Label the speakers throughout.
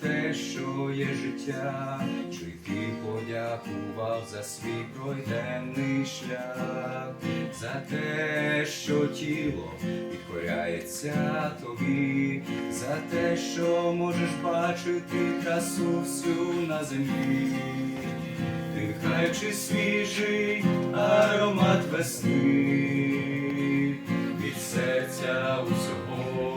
Speaker 1: те, що є життя, чи ти подякував за свій пройденний шлях, за те, що тіло підкоряється тобі, за те, що можеш бачити красу всю на землі, дихаючи свіжий аромат весни? Від серця усього,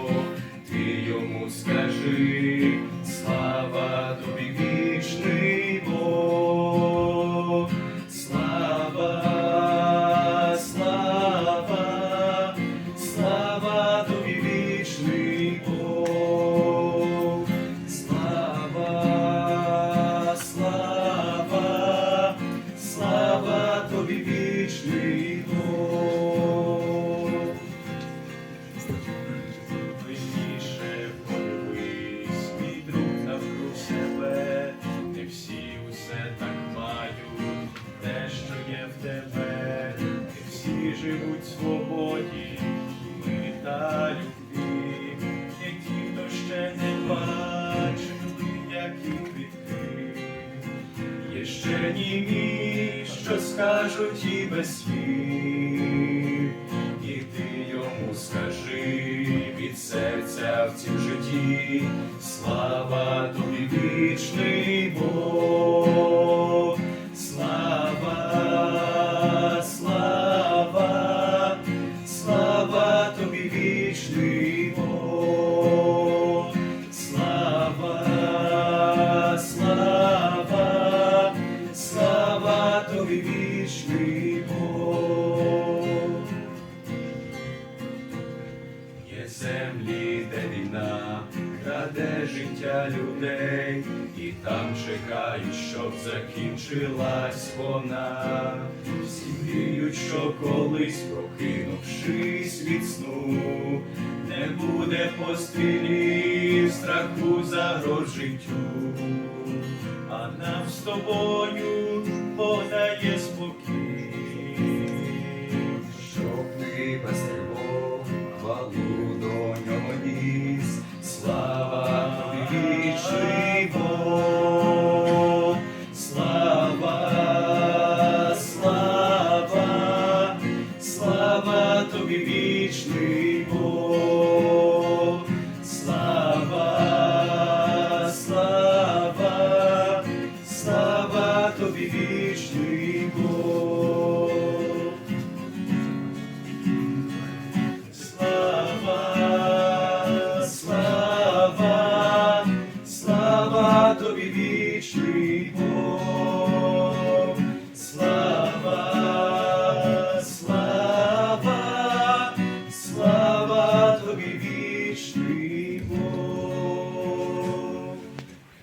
Speaker 2: живуть в свободі, ми та любві, є ті, хто ще не бачили, як які квітки, є ще німі, що скажуть і без слів. І ти йому скажи від серця в цім житті, слава тобі вічний Бог, краде життя людей, і там чекають, щоб закінчилась вона. Всі мріють, що колись, прокинувшись від сну, не буде пострілів, страху загроз життю, а нам з тобою подає спокій.
Speaker 1: Щоб ти без тобі вічний Бог, слава, слава, слава тобі вічний Бог. Слава, слава, слава тобі вічний.